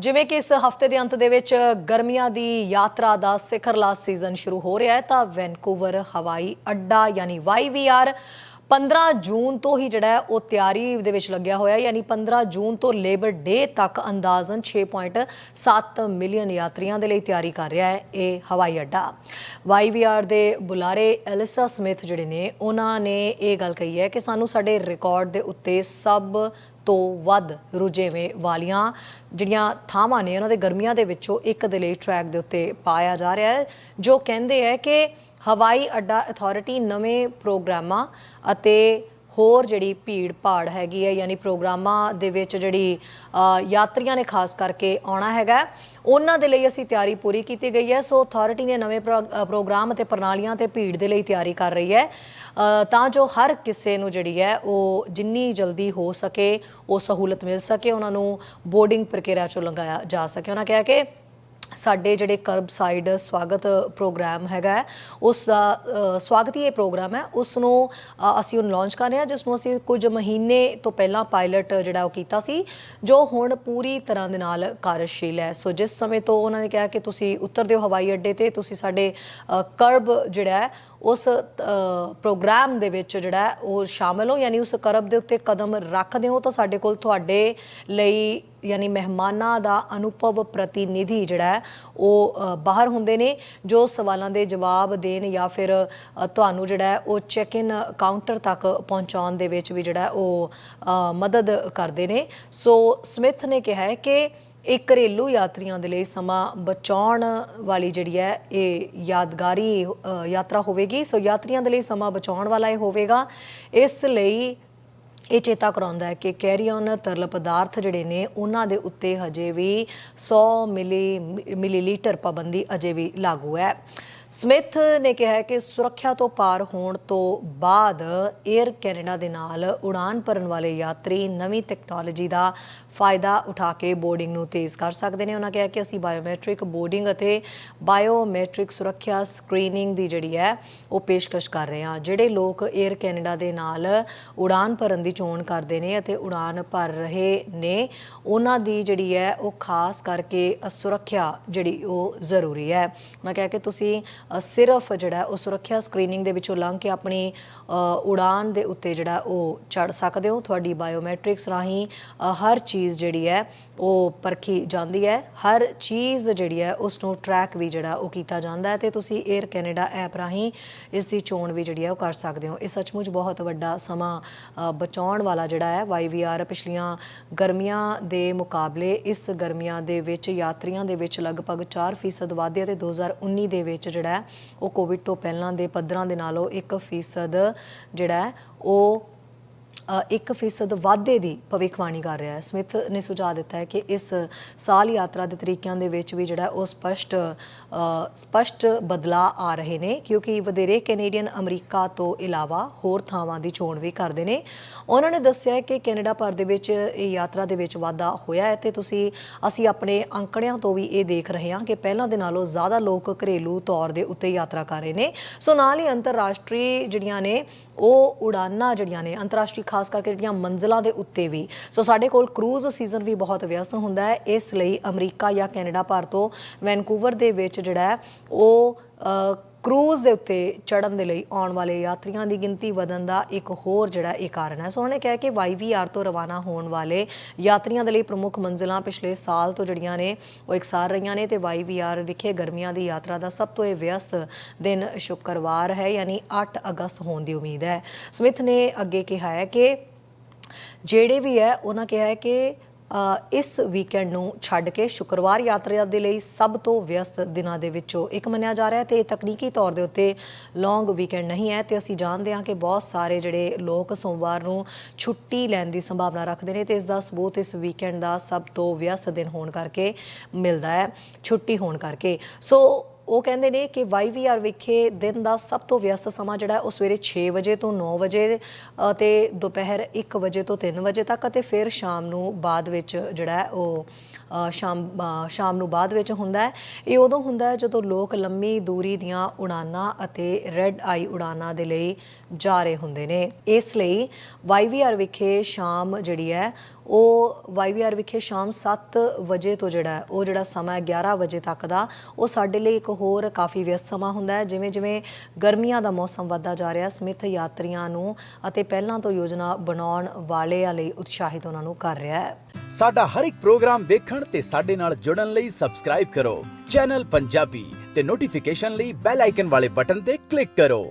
ਜਿਵੇਂ ਕਿ ਇਸ ਹਫ਼ਤੇ ਦੇ ਅੰਤ ਦੇ ਵਿੱਚ ਗਰਮੀਆਂ ਦੀ ਯਾਤਰਾ ਦਾ ਸਿਖਰਲਾ ਸੀਜ਼ਨ ਸ਼ੁਰੂ ਹੋ ਰਿਹਾ ਹੈ, ਤਾਂ ਵੈਨਕੂਵਰ, ਹਵਾਈ ਅੱਡਾ ਯਾਨੀ YVR 15 ਜੂਨ ਤੋਂ ਹੀ ਜਿਹੜਾ ਉਹ ਤਿਆਰੀ ਦੇ ਵਿੱਚ ਲੱਗਿਆ ਹੋਇਆ ਯਾਨੀ 15 ਜੂਨ ਤੋਂ ਲੇਬਰ ਡੇ ਤੱਕ ਅੰਦਾਜ਼ਨ 6.7 ਮਿਲੀਅਨ ਯਾਤਰੀਆਂ ਦੇ ਲਈ ਤਿਆਰੀ ਕਰ ਰਿਹਾ ਹੈ ਇਹ ਹਵਾਈ ਅੱਡਾ। YVR ਦੇ ਬੁਲਾਰੇ ਐਲਿਸਾ ਸਮਿਥ ਜਿਹੜੇ ਨੇ, ਉਹਨਾਂ ਨੇ ਇਹ ਗੱਲ ਕਹੀ ਹੈ ਕਿ ਸਾਨੂੰ ਸਾਡੇ ਰਿਕਾਰਡ ਦੇ ਉੱਤੇ ਸਭ ਤੋਂ ਵੱਧ ਰੁਝੇਵੇਂ ਵਾਲੀਆਂ ਜਿਹੜੀਆਂ ਥਾਵਾਂ ਨੇ ਉਹਨਾਂ ਦੇ ਗਰਮੀਆਂ ਦੇ ਵਿੱਚੋਂ ਇੱਕ ਦੇ ਲਈ ਟਰੈਕ ਦੇ ਉੱਤੇ ਪਾਇਆ ਜਾ ਰਿਹਾ ਹੈ, ਜੋ ਕਹਿੰਦੇ ਹੈ ਕਿ ਹਵਾਈ ਅੱਡਾ ਅਥਾਰਟੀ ਨਵੇਂ ਪ੍ਰੋਗਰਾਮਾਂ ਅਤੇ ਹੋਰ ਜਿਹੜੀ ਭੀੜ ਭਾੜ ਹੈਗੀ ਹੈ, ਯਾਨੀ ਪ੍ਰੋਗਰਾਮਾਂ ਦੇ ਵਿੱਚ ਜਿਹੜੀ ਯਾਤਰੀਆਂ ਨੇ ਖਾਸ ਕਰਕੇ ਆਉਣਾ ਹੈਗਾ ਉਹਨਾਂ ਦੇ ਲਈ ਅਸੀਂ ਤਿਆਰੀ ਪੂਰੀ ਕੀਤੀ ਗਈ ਹੈ। ਸੋ ਅਥਾਰਟੀ ਨੇ ਨਵੇਂ ਪ੍ਰੋ- ਪ੍ਰੋਗਰਾਮ ਅਤੇ ਪ੍ਰਣਾਲੀਆਂ ਤੇ ਭੀੜ ਦੇ ਲਈ ਤਿਆਰੀ ਕਰ ਰਹੀ ਹੈ। ਤਾਂ ਜੋ ਹਰ ਕਿਸੇ ਨੂੰ ਜਿਹੜੀ ਹੈ, ਉਹ ਜਿੰਨੀ ਜਲਦੀ ਹੋ ਸਕੇ, ਉਹ ਸਹੂਲਤ ਮਿਲ ਸਕੇ, ਉਹਨਾਂ ਨੂੰ ਬੋਰਡਿੰਗ ਪ੍ਰਕਿਰਿਆ ਚੋਂ ਲੰਘਾਇਆ ਜਾ ਸਕੇ। ਉਹਨਾਂ ਕਿਹਾ ਕਿ ਸਾਡੇ ਜਿਹੜੇ ਕਰਬ ਸਾਈਡ ਸਵਾਗਤ ਪ੍ਰੋਗਰਾਮ ਹੈਗਾ ਉਸ ਦਾ ਸਵਾਗਤੀ ਇਹ ਪ੍ਰੋਗਰਾਮ ਹੈ। ਉਸ ਨੂੰ ਅਸੀਂ ਉਹ ਲਾਂਚ ਕਰ ਰਹੇ ਹਾਂ ਜਿਸ ਨੂੰ ਅਸੀਂ ਕੁਝ ਮਹੀਨੇ ਤੋਂ ਪਹਿਲਾਂ ਪਾਇਲਟ ਜਿਹੜਾ ਉਹ ਕੀਤਾ ਸੀ, ਜੋ ਹੁਣ ਪੂਰੀ ਤਰ੍ਹਾਂ ਦੇ ਨਾਲ ਕਾਰਜਸ਼ੀਲ ਹੈ। ਸੋ ਜਿਸ ਸਮੇਂ ਤੋਂ ਉਹਨਾਂ ਨੇ ਕਿਹਾ ਕਿ ਤੁਸੀਂ ਉਤਰਦੇ ਹੋ ਹਵਾਈ ਅੱਡੇ ਤੇ, ਤੁਸੀਂ ਸਾਡੇ ਕਰਬ ਜਿਹੜਾ ਉਸ ਪ੍ਰੋਗਰਾਮ ਦੇ ਵਿੱਚ ਜਿਹੜਾ ਉਹ ਸ਼ਾਮਲ ਹੋ, ਯਾਨੀ ਉਸ ਕਰਬ ਦੇ ਉੱਤੇ ਕਦਮ ਰੱਖਦੇ ਹੋ, ਤਾਂ ਸਾਡੇ ਕੋਲ ਤੁਹਾਡੇ ਲਈ, ਯਾਨੀ ਮਹਿਮਾਨਾਂ ਦਾ ਅਨੁਭਵ ਪ੍ਰਤੀਨਿਧੀ ਜਿਹੜਾ ਉਹ ਬਾਹਰ ਹੁੰਦੇ ਨੇ, ਜੋ ਸਵਾਲਾਂ ਦੇ ਜਵਾਬ ਦੇਣ ਜਾਂ ਫਿਰ ਤੁਹਾਨੂੰ ਜਿਹੜਾ ਉਹ ਚੈੱਕ ਇਨ ਕਾਊਂਟਰ ਤੱਕ ਪਹੁੰਚਾਉਣ ਦੇ ਵਿੱਚ ਵੀ ਜਿਹੜਾ ਉਹ ਮਦਦ ਕਰਦੇ ਨੇ। ਸੋ ਸਮਿਥ ਨੇ ਕਿਹਾ ਹੈ ਕਿ ਇਹ ਘਰੇਲੂ ਯਾਤਰੀਆਂ ਦੇ ਲਈ ਸਮਾਂ ਬਚਾਉਣ ਵਾਲੀ ਜਿਹੜੀ ਹੈ ਇਹ ਯਾਦਗਾਰੀ ਅ, ਯਾਤਰਾ ਹੋਵੇਗੀ। ਸੋ ਯਾਤਰੀਆਂ ਦੇ ਲਈ ਸਮਾਂ ਬਚਾਉਣ ਵਾਲਾ ਇਹ ਹੋਵੇਗਾ। ਇਸ ਲਈ ਇਹ ਚੇਤਾ ਕਰਾਉਂਦਾ ਹੈ ਕਿ ਕੈਰੀਅਨ ਤਰਲ ਪਦਾਰਥ ਜਿਹੜੇ ਨੇ ਉਹਨਾਂ ਦੇ ਉੱਤੇ ਹਜੇ ਵੀ 100 ਮਿਲੀ ਮਿਲੀਲੀਟਰ ਪਾਬੰਦੀ ਅਜੇ ਵੀ ਲਾਗੂ ਹੈ। ਸਮਿਥ ਨੇ ਕਿਹਾ ਕਿ ਸੁਰੱਖਿਆ ਤੋਂ ਪਾਰ ਹੋਣ ਤੋਂ ਬਾਅਦ 에ਅਰ ਕੈਨੇਡਾ ਦੇ ਨਾਲ ਉਡਾਨ ਭਰਨ ਵਾਲੇ ਯਾਤਰੀ ਨਵੀਂ ਟੈਕਨੋਲੋਜੀ ਦਾ ਫਾਇਦਾ ਉਠਾ ਕੇ ਬੋਰਡਿੰਗ ਨੂੰ ਤੇਜ਼ ਕਰ ਸਕਦੇ ਨੇ। ਉਹਨਾਂ ਕਿਹਾ ਕਿ ਅਸੀਂ ਬਾਇਓਮੈਟ੍ਰਿਕ ਬੋਰਡਿੰਗ ਅਤੇ ਬਾਇਓਮੈਟ੍ਰਿਕ ਸੁਰੱਖਿਆ ਸਕਰੀਨਿੰਗ ਦੀ ਜਿਹੜੀ ਹੈ ਉਹ ਪੇਸ਼ਕਸ਼ ਕਰ ਰਹੇ ਹਾਂ ਜਿਹੜੇ ਲੋਕ 에ਅਰ ਕੈਨੇਡਾ ਦੇ ਨਾਲ ਉਡਾਨ ਭਰਨ ਦੀ ਚੋਣ ਕਰਦੇ ਨੇ ਅਤੇ ਉਡਾਨ ਭਰ ਰਹੇ ਨੇ ਉਹਨਾਂ ਦੀ ਜਿਹੜੀ ਹੈ ਉਹ ਖਾਸ ਕਰਕੇ ਅ, ਸੁਰੱਖਿਆ ਜਿਹੜੀ ਉਹ ਜ਼ਰੂਰੀ ਹੈ। ਉਹਨਾਂ ਕਿਹਾ ਕਿ ਤੁਸੀਂ ਸਿਰਫ ਜਿਹੜਾ ਉਹ ਸੁਰੱਖਿਆ ਸਕਰੀਨਿੰਗ ਦੇ ਵਿੱਚੋਂ ਲੰਘ ਕੇ ਆਪਣੀ ਅ, ਉਡਾਨ ਦੇ ਉੱਤੇ ਜਿਹੜਾ ਉਹ ਚੜ ਸਕਦੇ ਹੋ। ਤੁਹਾਡੀ ਬਾਇਓਮੈਟ੍ਰਿਕਸ ਰਾਹੀਂ ਹਰ ਚੀਜ਼ ਜਿਹੜੀ ਹੈ ਉਹ ਪਰਖੀ ਜਾਂਦੀ ਹੈ। ਹਰ ਚੀਜ਼ ਜਿਹੜੀ ਹੈ ਉਸ ਨੂੰ ਟਰੈਕ ਵੀ ਜਿਹੜਾ ਉਹ ਕੀਤਾ ਜਾਂਦਾ ਹੈ ਤੇ ਤੁਸੀਂ 에ਅਰ ਕੈਨੇਡਾ ਐਪ ਰਾਹੀਂ ਇਸ ਦੀ ਚੋਣ ਵੀ ਜਿਹੜੀ ਹੈ ਉਹ ਕਰ ਸਕਦੇ ਹੋ। ਇਹ ਸੱਚਮੁੱਚ ਬਹੁਤ ਵੱਡਾ ਸਮਾਂ ਬਚਾਉਣ ਵਾਲਾ ਜਿਹੜਾ ਹੈ YVR ਪਿਛਲੀਆਂ ਗਰਮੀਆਂ ਦੇ ਮੁਕਾਬਲੇ ਇਸ ਗਰਮੀਆਂ ਦੇ ਵਿੱਚ ਯਾਤਰੀਆਂ ਦੇ ਵਿੱਚ ਲਗਭਗ 4% ਵਾਧੇ ਅਤੇ 2019 ਦੇ ਵਿੱਚ ਜਿਹੜਾ ਹੈ। ਉਹ ਕੋਵਿਡ ਤੋਂ ਪਹਿਲਾਂ ਦੇ ਪੱਧਰਾਂ ਦੇ ਨਾਲੋਂ 1% ਜਿਹੜਾ ਉਹ ਅ, ਇੱਕ ਫੀਸਦ ਵਾਧੇ ਦੀ ਭਵਿੱਖਬਾਣੀ ਕਰ ਰਿਹਾ ਹੈ। ਸਮਿਥ ਨੇ ਸੁਝਾਅ ਦਿੱਤਾ ਹੈ ਕਿ ਇਸ ਸਾਲ ਯਾਤਰਾ ਦੇ ਤਰੀਕਿਆਂ ਦੇ ਵਿੱਚ ਵੀ ਜਿਹੜਾ ਉਹ ਸਪਸ਼ਟ ਅ, ਸਪਸ਼ਟ ਬਦਲਾਅ ਆ ਰਹੇ ਨੇ ਕਿਉਂਕਿ ਵਧੇਰੇ ਕੈਨੇਡੀਅਨ ਅਮਰੀਕਾ ਤੋਂ ਇਲਾਵਾ ਹੋਰ ਥਾਵਾਂ ਦੀ ਚੋਣ ਵੀ ਕਰਦੇ ਨੇ। ਉਹਨਾਂ ਨੇ ਦੱਸਿਆ ਕਿ ਕੈਨੇਡਾ ਭਰ ਦੇ ਵਿੱਚ ਇਹ ਯਾਤਰਾ ਦੇ ਵਿੱਚ ਵਾਧਾ ਹੋਇਆ ਹੈ ਤੇ ਤੁਸੀਂ ਅਸੀਂ ਆਪਣੇ ਅੰਕੜਿਆਂ ਤੋਂ ਵੀ ਇਹ ਦੇਖ ਰਹੇ ਹਾਂ ਕਿ ਪਹਿਲਾਂ ਦੇ ਨਾਲੋਂ ਜ਼ਿਆਦਾ ਲੋਕ ਘਰੇਲੂ ਤੌਰ ਦੇ ਉੱਤੇ ਯਾਤਰਾ ਕਰ ਰਹੇ ਨੇ। ਸੋ ਨਾਲ ਹੀ ਅੰਤਰਰਾਸ਼ਟਰੀ ਜਿਹੜੀਆਂ ਨੇ ਉਹ ਉਡਾਨਾਂ ਜਿਹੜੀਆਂ ਨੇ ਅੰਤਰਰਾਸ਼ਟਰੀ ਖਾਸ ਕਰਕੇ ਜਿਹੜੀਆਂ ਮੰਜ਼ਲਾਂ ਦੇ ਉੱਤੇ ਵੀ। ਸੋ ਸਾਡੇ ਕੋਲ ਕਰੂਜ਼ ਸੀਜ਼ਨ ਵੀ ਬਹੁਤ ਵਿਅਸਤ ਹੁੰਦਾ ਹੈ। ਇਸ ਲਈ ਅਮਰੀਕਾ ਜਾਂ ਕੈਨੇਡਾ ਭਰ ਤੋਂ ਵੈਨਕੂਵਰ ਦੇ ਵਿੱਚ ਜਿਹੜਾ ਉਹ ਕਰੂਜ਼ ਦੇ ਉੱਤੇ ਚੜਨ ਦੇ ਲਈ ਆਉਣ ਵਾਲੇ ਯਾਤਰੀਆਂ ਦੀ ਗਿਣਤੀ ਵਧਣ ਦਾ ਇੱਕ ਹੋਰ ਜਿਹੜਾ ਇਹ ਕਾਰਨ ਹੈ। ਸੋ ਉਹਨੇ ਕਿਹਾ ਕਿ YVR ਤੋਂ ਰਵਾਨਾ ਹੋਣ ਵਾਲੇ ਯਾਤਰੀਆਂ ਦੇ ਲਈ ਪ੍ਰਮੁੱਖ ਮੰਜ਼ਿਲਾਂ ਪਿਛਲੇ ਸਾਲ ਤੋਂ ਜਿਹੜੀਆਂ ਨੇ, ਉਹ ਇਕਸਾਰ ਰਹੀਆਂ ਨੇ ਤੇ YVR ਵਿਖੇ ਗਰਮੀਆਂ ਦੀ ਯਾਤਰਾ ਦਾ ਸਭ ਤੋਂ ਇਹ ਵਿਅਸਤ ਦਿਨ ਸ਼ੁੱਕਰਵਾਰ ਹੈ, ਯਾਨੀ 8 ਅਗਸਤ ਹੋਣ ਦੀ ਉਮੀਦ ਹੈ। ਸਮਿਥ ਨੇ ਅੱਗੇ ਕਿਹਾ ਹੈ ਕਿ ਜਿਹੜੇ ਵੀ ਹੈ, ਉਹਨਾਂ ਕਿਹਾ ਹੈ ਕਿ ਇਸ ਵੀਕਐਂਡ ਨੂੰ ਛੱਡ ਕੇ ਸ਼ੁੱਕਰਵਾਰ ਯਾਤਰਾ ਦੇ ਲਈ ਸਭ ਤੋਂ ਵਿਅਸਤ ਦਿਨਾਂ ਦੇ ਵਿੱਚੋਂ ਇੱਕ ਮੰਨਿਆ ਜਾ ਰਿਹਾ ਹੈ ਤੇ ਇਹ ਤਕਨੀਕੀ ਤੌਰ ਦੇ ਉੱਤੇ ਲੌਂਗ ਵੀਕਐਂਡ ਨਹੀਂ ਹੈ ਤੇ ਅਸੀਂ ਜਾਣਦੇ ਹਾਂ ਕਿ ਬਹੁਤ ਸਾਰੇ ਜਿਹੜੇ ਲੋਕ ਸੋਮਵਾਰ ਨੂੰ ਛੁੱਟੀ ਲੈਣ ਦੀ ਸੰਭਾਵਨਾ ਰੱਖਦੇ ਨੇ ਤੇ ਇਸ ਦਾ ਸਬੂਤ ਇਸ ਵੀਕਐਂਡ ਦਾ ਸਭ ਤੋਂ ਵਿਅਸਤ ਦਿਨ ਹੋਣ ਕਰਕੇ ਮਿਲਦਾ ਹੈ, ਛੁੱਟੀ ਹੋਣ ਕਰਕੇ। ਸੋ ਉਹ ਕਹਿੰਦੇ ਨੇ ਕਿ ਵਾਈਵੀਆਰ ਵਿਖੇ ਦਿਨ ਦਾ ਸਭ ਤੋਂ ਵਿਅਸਤ ਸਮਾਂ ਜਿਹੜਾ ਉਹ ਸਵੇਰੇ 6 ਵਜੇ ਤੋਂ 9 ਵਜੇ ਅ, ਤੇ ਦੁਪਹਿਰ 1 ਵਜੇ ਤੋਂ 3 ਵਜੇ ਤੱਕ ਅਤੇ ਫਿਰ ਸ਼ਾਮ ਨੂੰ ਬਾਅਦ ਵਿੱਚ ਜਿਹੜਾ ਉਹ ਸ਼ਾਮ ਸ਼ਾਮ ਨੂੰ ਬਾਅਦ ਵਿੱਚ ਹੁੰਦਾ ਹੈ। ਇਹ ਉਦੋਂ ਹੁੰਦਾ ਹੈ ਜਦੋਂ ਲੋਕ ਲੰਮੀ ਦੂਰੀ ਦੀਆਂ ਉਡਾਨਾਂ ਅਤੇ ਰੈੱਡ ਆਈ ਉਡਾਨਾਂ ਦੇ ਲਈ ਜਾ ਰਹੇ ਹੁੰਦੇ ਨੇ। ਇਸ ਲਈ ਵਾਈਵੀਆਰ ਵਿਖੇ ਸ਼ਾਮ ਜਿਹੜੀ ਹੈ ਉਹ ਵਾਈਵੀਆਰ ਵਿਖੇ ਸ਼ਾਮ 7 ਵਜੇ ਤੋਂ ਜਿਹੜਾ ਉਹ ਜਿਹੜਾ ਸਮਾਂ 11 ਵਜੇ ਤੱਕ ਦਾ, ਉਹ ਸਾਡੇ ਲਈ ਇੱਕ ਹੋਰ ਕਾਫੀ ਵਿਅਸਤ ਸਮਾਂ ਹੁੰਦਾ ਹੈ। ਜਿਵੇਂ ਜਿਵੇਂ ਗਰਮੀਆਂ ਦਾ ਮੌਸਮ ਵੱਧਦਾ ਜਾ ਰਿਹਾ, ਸਮਿਥ ਯਾਤਰੀਆਂ ਨੂੰ ਅਤੇ ਪਹਿਲਾਂ ਤੋਂ ਯੋਜਨਾ ਬਣਾਉਣ ਵਾਲਿਆਂ ਲਈ ਉਤਸ਼ਾਹਿਤ ਉਹਨਾਂ ਨੂੰ ਕਰ ਰਿਹਾ ਹੈ। ਸਾਡਾ ਹਰ ਇੱਕ ਪ੍ਰੋਗਰਾਮ ਦੇਖਣ ਤੇ ਸਾਡੇ ਨਾਲ ਜੁੜਨ ਲਈ ਸਬਸਕ੍ਰਾਈਬ ਕਰੋ। ਚੈਨਲ ਪੰਜਾਬੀ ਤੇ ਨੋਟੀਫਿਕੇਸ਼ਨ ਲਈ ਬੈਲ ਆਈਕਨ ਵਾਲੇ ਬਟਨ ਤੇ ਕਲਿੱਕ ਕਰੋ।